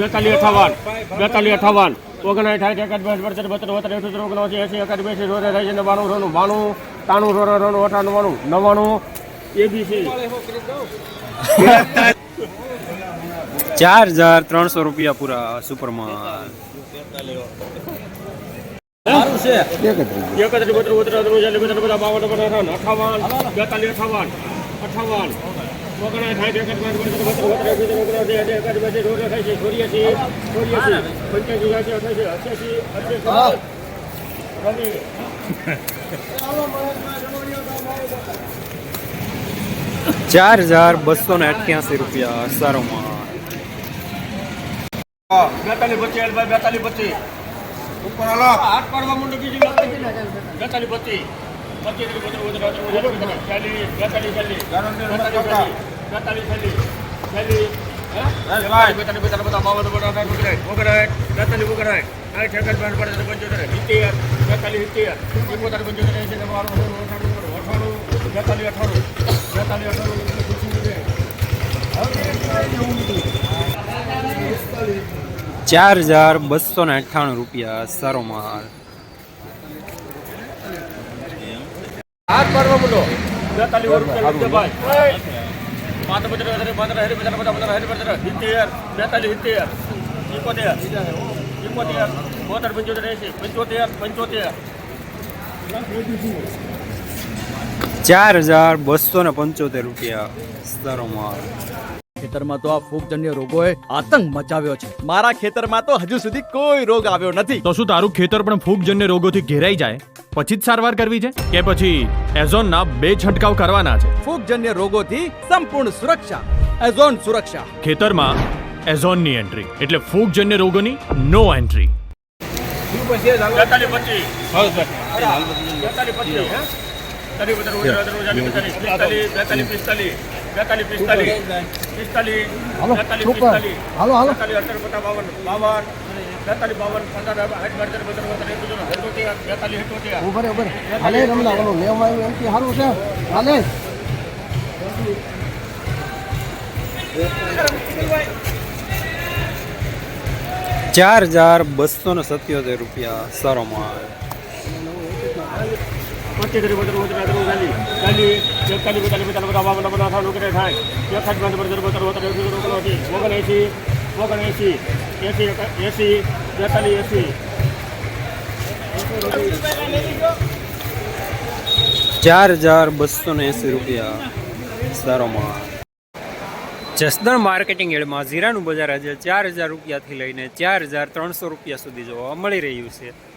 બેતાલીસ અઠાવન બેતાલીસ અઠાવન ઓગણસાઠ સાઠ એકાદ બત્રીસ બત્રીસ બત્રીસ અઠોતેર ઓગણસી એસી એકાદ બેસી રોરે થાય છે બાણું રોનું બાણું તાણું રોરે રોનું અઠાણું નવ્વાણું નવ્વાણું એબીસી. ચાર હજાર ત્રણસો રૂપિયા પૂરા સુપરમાલ એકત્રીસ બત્રીસ બત્રીસ અઠાવન બેતાલીસ અઠાવન અઠાવન. ઓગણસાઠ સાઠ એકાદ બેસી રોરે થાય છે ચોર્યાસી ચોર્યાસી પંચ્યાસી એસી અઠ્યાસી અઠ્યાસી અઠ્યાસી રવિ ચાર હજાર બસો ને અઠ્યાસી રૂપિયા સારોમાં બેતાલીસ પચીસ ભાઈ બેતાલીસ પચીસ ઉપર હાલો હાથ પાડવા માંડો બીજી. બેતાલીસ પચીસ પચીસ ચાલીસ બેતાલીસ ચાલીસ બેતાલીસ બેતાલીસ અઠાણું ચાર હજાર બસો ને અઠ્ઠાણું રૂપિયા સારો માલ હાથ પાડવા બોલો બેતાલીસ રૂપિયા પાંચ પંદર પંદર હેરી પંદર પંદર પંદર હેરી બેતાલીસ સિત્તેર ઇકોતેર ઇકોતેર બોતેર પંચોતેર પંચોતેર પંચોતેર ચાર હજાર બસો ને પંચોતેર રૂપિયા સારો માલ ખેતરમાં તો આ ફૂગજન્ય રોગોએ આતંક મચાવ્યો છે. મારા ખેતરમાં તો હજુ સુધી કોઈ રોગ આવ્યો નથી. તો શું તારું ખેતર પણ ફૂગજન્ય રોગોથી ઘેરાઈ જાય? પછી જ સારવાર કરવી છે? કે પછી એઝોનના બે છંટકાવ કરવાના છે? ફૂગજન્ય રોગોથી સંપૂર્ણ સુરક્ષા. એઝોન સુરક્ષા. ખેતરમાં એઝોનની એન્ટ્રી એટલે ફૂગજન્ય રોગોની નો એન્ટ્રી. બેતાલીસ પચીસ. બેતાલીસ પચીસ હે તરી બતર ઉતર ઉતર ઉજાલી બેતાલીસ પિસ્તાલીસ બેતાલીસ પિસ્તાલીસ બેતાલીસ પિસ્તાલીસ પિસ્તાલીસ બેતાલીસ પિસ્તાલીસ હાલો હાલો બેતાલીસ અઠાર પચાસ બાવન બાવન બેતાલીસ બાવન પંદર આઠ બેતાલીસ બત્રીસ બત્રીસ એકોતેર બેતાલીસ એકોતેર ઉભરે ઉભરે હાલે રમલા ઓલો લેવામાં આવ્યું એમથી સારું છે હાલે ચાર હજાર બસો ને સત્યોતેર રૂપિયા સારો માલ બધા બાવન બધા અઠાવન ઓગણે થાય. બંધ ઓગણએંસી એંસી એંસી બેતાલીસ, એંસી. ચાર હજાર બસો ને એંસી રૂપિયા સારો માલ જસદણ માર્કેટિંગ એડમાં જીરાનું બજાર આજે ચાર હજાર રૂપિયાથી લઈને ચાર હજાર ત્રણસો રૂપિયા સુધી જોવા મળી રહ્યું છે.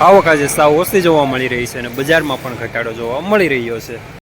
આવક આજે સાવ ઓછી જોવા મળી રહી છે અને બજારમાં પણ ઘટાડો જોવા મળી રહ્યો છે.